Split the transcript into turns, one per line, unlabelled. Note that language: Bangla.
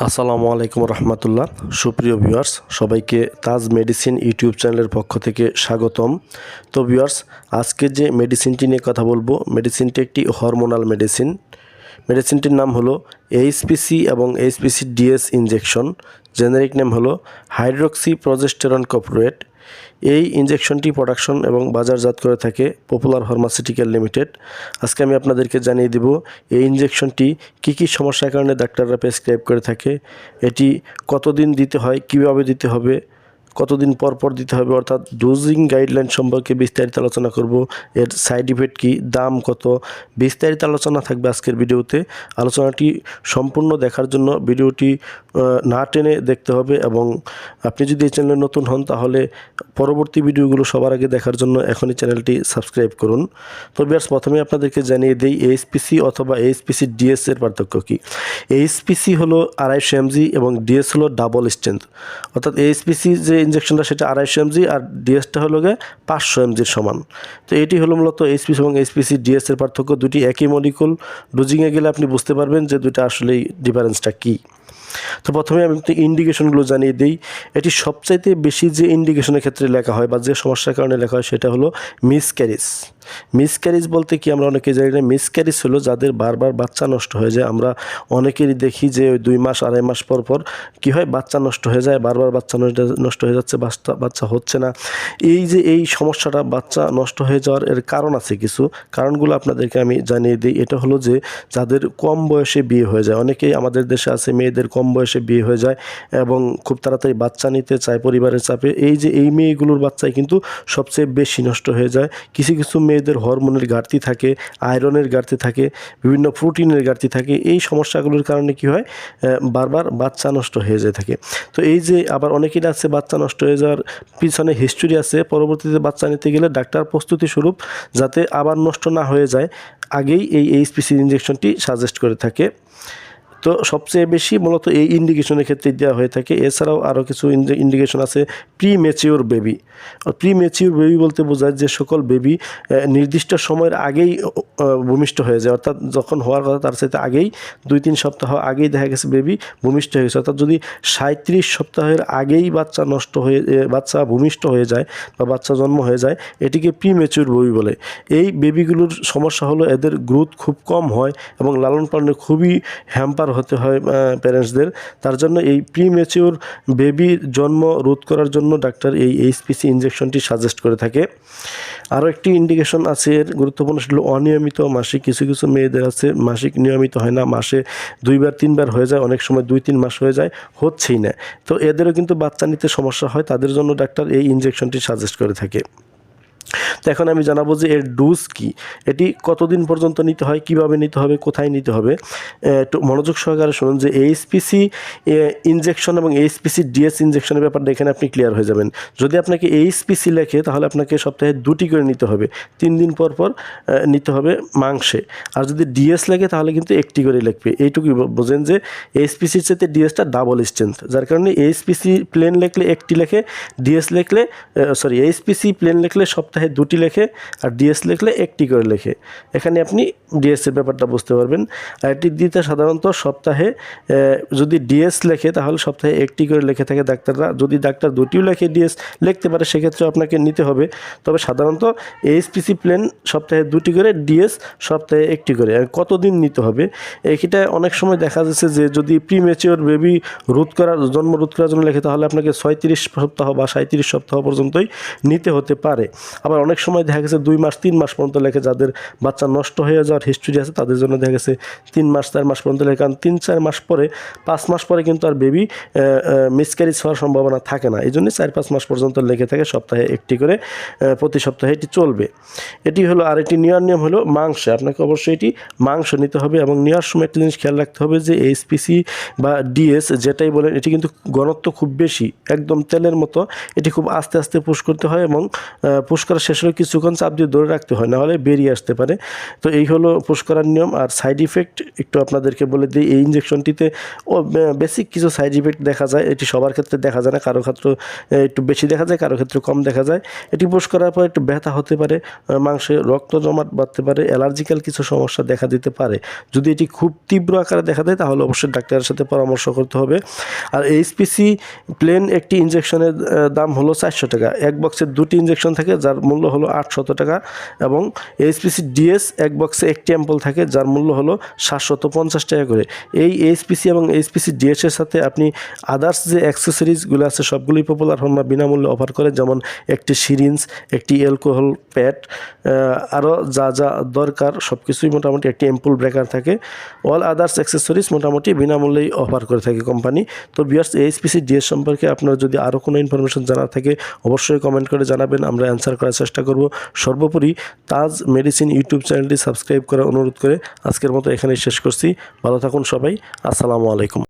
আসসালামু আলাইকুম রহমতুল্লাহ। সুপ্রিয় ভিউয়ার্স, সবাইকে তাজ মেডিসিন ইউটিউব চ্যানেলের পক্ষ থেকে স্বাগতম। তো ভিউয়ার্স, আজকে যে মেডিসিনটি নিয়ে কথা বলব, মেডিসিনটি একটি হরমোনাল মেডিসিন। মেডিসিনটির নাম হলো এইচপিসি এবং HPC DS injection generic name হলো হাইড্রক্সি প্রজেস্টেরন কর্পোরেট এই ইঞ্জেকশনটি প্রোডাকশন এবং বাজারজাত করে থাকে পপুলার ফার্মাসিউটিক্যাল লিমিটেড আজকে আমি আপনাদেরকে জানিয়ে দিব, এই ইঞ্জেকশনটি কি কি সমস্যার কারণে ডাক্তাররা প্রেসক্রাইব করে থাকে, এটি কতদিন দিতে হয়, কীভাবে দিতে হবে কতদিন পর পর দিতে হবে, অর্থাৎ ডোজিং গাইডলাইন সম্পর্কে বিস্তারিত আলোচনা করব। এর সাইড ইফেক্ট কী, দাম কত, বিস্তারিত আলোচনা থাকবে আজকের ভিডিওতে। আলোচনাটি সম্পূর্ণ দেখার জন্য ভিডিওটি না টেনে দেখতে হবে এবং আপনি যদি এই চ্যানেলে নতুন হন তাহলে পরবর্তী ভিডিওগুলো সবার আগে দেখার জন্য এখনই চ্যানেলটি সাবস্ক্রাইব করুন। তো বিয়ার্স প্রথমে আপনাদেরকে জানিয়ে দিই এইচপিসি অথবা এইচপিসি ডিএস এর পার্থক্য কী? এইচপিসি হলো আড়াইশো এমজি এবং ডিএস হলো ডাবল স্ট্রেংথ অর্থাৎ এইচপিসি যে ইনজেকশনটা সেটা আড়াইশো এমজি আর ডিএসটা হলো গিয়ে পাঁচশো এমজির সমান। তো এটি হলো মূলত এইচপিসি এবং এইচপিসি ডিএস এর পার্থক্য। দুটি একই মলিকুল ডুজিংয়ে গেলে আপনি বুঝতে পারবেন যে দুইটা আসলেই ডিফারেন্সটা কী। তো প্রথমে আমি একটু ইন্ডিকেশনগুলো জানিয়ে দিই। এটি সবচাইতে বেশি যে ইন্ডিকেশনের ক্ষেত্রে লেখা হয় বা যে সমস্যার কারণে লেখা হয় সেটা হলো মিসক্যারিজ মিসক্যারিজ বলতে কি আমরা অনেকে জানি না। মিসক্যারিজ হলো যাদের বারবার বাচ্চা নষ্ট হয়ে যায়। আমরা অনেকেরই দেখি যে ওই দুই মাস, আড়াই মাস পর পর কী হয়, বাচ্চা নষ্ট হয়ে যায়, বারবার বাচ্চা নষ্ট- হয়ে যাচ্ছে, বাচ্চা বাচ্চা হচ্ছে না। এই যে এই সমস্যাটা বাচ্চা নষ্ট হয়ে যাওয়ার এর কারণ আছে কিছু। কারণগুলো আপনাদেরকে আমি জানিয়ে দিই। এটা হলো যে যাদের কম বয়সে বিয়ে হয়ে যায়। অনেকেই আমাদের দেশে আছে, মেয়েদের কম বয়সে বিয়ে হয়ে যায় এবং খুব তাড়াতাড়ি বাচ্চা নিতে চায়, পরিবারের চাপে। এই যে এই মেয়েগুলোর বাচ্চাই কিন্তু সবচেয়ে বেশি নষ্ট হয়ে যায়। কিছু কিছু মেয়েদের হরমোনের ঘাটতি থাকে, আয়রনের ঘাটতি থাকে, বিভিন্ন প্রোটিনের ঘাটতি থাকে, এই সমস্যাগুলোর কারণে কি হয় বারবার বাচ্চা নষ্ট হয়ে যেয়ে থাকে। তো এই যে আবার অনেকের আছে বাচ্চা নষ্ট হয়ে যাওয়ার পিছনে হিস্টোরি আছে, পরবর্তীতে বাচ্চা নিতে গেলে ডাক্তার প্রস্তুতি স্বরূপ যাতে আবার নষ্ট না হয়ে যায়, আগেই এই এইচপিসি ইনজেকশনটি সাজেস্ট করে থাকে। তো সবচেয়ে বেশি মূলত এই ইন্ডিকেশনের ক্ষেত্রে দেওয়া হয়ে থাকে। এছাড়াও আরও কিছু ইন্ডিকেশন আছে premature baby premature baby বলতে বোঝায় যে সকল বেবি নির্দিষ্ট সময়ের আগেই ভূমিষ্ঠ হয়ে যায়। অর্থাৎ যখন হওয়ার কথা, তার সাথে আগেই দুই তিন সপ্তাহ আগেই দেখা গেছে বেবি ভূমিষ্ঠ হয়ে গেছে। অর্থাৎ যদি সাঁত্রিশ সপ্তাহের আগেই বাচ্চা নষ্ট হয়ে বাচ্চা ভূমিষ্ঠ হয়ে যায় বা বাচ্চা জন্ম হয়ে যায়, এটিকে প্রি ম্যাচিওর বেবি বলে। এই বেবিগুলোর সমস্যা হলো এদের গ্রোথ খুব কম হয় এবং লালন পালনে খুবই হ্যাম্পার হতে হয় প্যারেন্টসদের তার জন্য এই প্রি ম্যাচিওর বেবির জন্ম রোধ করার জন্য ডাক্তার এই এইচপিসি ইনজেকশনটি সাজেস্ট করে থাকে। আরও একটি ইন্ডিকেশন আছে, এর গুরুত্বপূর্ণ ছিল অনিয়মিত মাসিক, কিছু কিছু মেয়েদের আছে, মাসিক নিয়মিত হয় না, মাসে দুইবার, তিনবার হয়ে যায়, অনেক সময় দুই, তিন মাস হয়ে যায়, হচ্ছেই না। তো এদেরও কিন্তু বাচ্চা নিতে সমস্যা হয়, তাদের জন্য ডাক্তার এই ইনজেকশনটি সাজেস্ট করে থাকে। তো এখন আমি জানাব যে এর ডোজ কি? এটি কতদিন পর্যন্ত নিতে হয়, কীভাবে নিতে হবে, কোথায় নিতে হবে? একটু মনোযোগ সহকারে শুনুন যে এইচপিসি ইনজেকশন এবং এইচপিসি ডিএস ইনজেকশনের ব্যাপারটা এখানে আপনি ক্লিয়ার হয়ে যাবেন। যদি আপনাকে এইচপিসি লেখে, তাহলে আপনাকে সপ্তাহে দুটি করে নিতে হবে। তিন দিন পর পর নিতে হবে মাংসে। আর যদি ডিএস লেখে, তাহলে কিন্তু একটি করে লিখবে। এইটুকুই বোঝেন যে এইচপিসির সাথে ডিএসটা ডাবল স্ট্রেন্থ যার কারণে এইচপিসি প্লেন লেখলে একটি লেখে ডিএস লিখলে সরি এইচপিসি প্লেন লিখলে সপ্তাহে দুটি লেখে আর ডিএস লিখলে একটি করে লেখে। এখানে আপনি ডিএস এর ব্যাপারটা বুঝতে পারবেন। আর এটি দিতে সাধারণত সপ্তাহে যদি ডিএস লেখে তাহলে সপ্তাহে একটি করে লেখে থাকে ডাক্তাররা। যদি ডাক্তার দুটিও লেখে ডিএস লিখতে পারে সেক্ষেত্রে আপনাকে নিতে হবে। তবে সাধারণত এইচপিসি প্ল্যান সপ্তাহে দুটি করে ডিএস সপ্তাহে একটি করে। আর কতদিন নিতে হবে? এটা অনেক সময় দেখা যাচ্ছে যে যদি প্রিমেচিওর বেবি রোধ করার জন্ম রোধ করার জন্য লেখে, তাহলে আপনাকে ছয়ত্রিশ সপ্তাহ বা সাঁত্রিশ সপ্তাহ পর্যন্তই নিতে হতে পারে। আবার অনেক সময় দেখা গেছে দুই মাস, তিন মাস পর্যন্ত লেখে যাদের বাচ্চা নষ্ট হয়ে যাওয়ার হিস্ট্রি আছে, তাদের জন্য দেখা গেছে তিন মাস, চার মাস পর্যন্ত লেখে। কারণ তিন, চার মাস পরে, পাঁচ মাস পরে কিন্তু আর বেবি মিসক্যারিজ হওয়ার সম্ভাবনা থাকে না। এই জন্য চার, পাঁচ মাস পর্যন্ত লেগে থাকে, সপ্তাহে একটি করে প্রতি সপ্তাহে এটি চলবে। এটি হলো আর একটি নেওয়ার নিয়ম হলো মাংস। আপনাকে অবশ্যই এটি মাংস নিতে হবে এবং নেওয়ার সময় একটা জিনিস খেয়াল রাখতে হবে যে এইচপিসি বা ডিএস যেটাই বলেন, এটি কিন্তু ঘনত্ব খুব বেশি। একদম তেলের মতো, এটি খুব আস্তে আস্তে পুশ করতে হয় এবং পুশ করা শেষ হলে কিছুক্ষণ চাপ দিয়ে ধরে রাখতে হয়, নাহলে বেরিয়ে আসতে পারে। তো এই হলো পুশ করার নিয়ম। আর সাইড ইফেক্ট একটু আপনাদেরকে বলে দিই, এই ইঞ্জেকশনটিতে ও বেসিক কিছু সাইড ইফেক্ট দেখা যায়। এটি সবার ক্ষেত্রে দেখা যায় না, কারও ক্ষেত্রে একটু বেশি দেখা যায়, কারও ক্ষেত্রে কম দেখা যায়। এটি পুশ করার পর একটু ব্যথা হতে পারে মাংসে রক্ত জমাট বাঁধতে পারে অ্যালার্জিক্যাল কিছু সমস্যা দেখা দিতে পারে। যদি এটি খুব তীব্র আকারে দেখা দেয়, তাহলে অবশ্যই ডাক্তারের সাথে পরামর্শ করতে হবে। আর এইচপিসি প্লেন একটি ইঞ্জেকশনের দাম হলো চারশো টাকা। এক বক্সের দুটি ইঞ্জেকশন থাকে, যার মূল্য হলো আটশত টাকা এবং এইচপিসি ডিএস এক বক্সে একটি অ্যাম্পল থাকে, যার মূল্য হলো সাতশত পঞ্চাশ টাকা করে। এই এইচপিসি এবং এইচপিসি ডিএসের সাথে আপনি আদার্স যে অ্যাক্সেসরিজগুলো আছে, সবগুলোই পপুলার ফার্মা বিনামূল্যে অফার করে, যেমন একটি সিরিঞ্জ একটি অ্যালকোহল প্যাড আরও যা যা দরকার সব কিছুই মোটামুটি একটি এম্পুল ব্রেকার থাকে। অল আদার্স অ্যাক্সেসরিজ মোটামুটি বিনামূল্যেই অফার করে থাকে কোম্পানি তো বিয়ার্স এইচপিসি ডিএস সম্পর্কে আপনার যদি আরও কোনো ইনফরমেশন জানা থাকে, অবশ্যই কমেন্ট করে জানাবেন, আমরা অ্যান্সার করার চেষ্টা করব। সর্বোপরি তাজ মেডিসিন ইউটিউব চ্যানেলটি সাবস্ক্রাইব করার অনুরোধ করে আজকের মতো এখানেই শেষ করছি। ভালো থাকুন সবাই। আসসালামু আলাইকুম।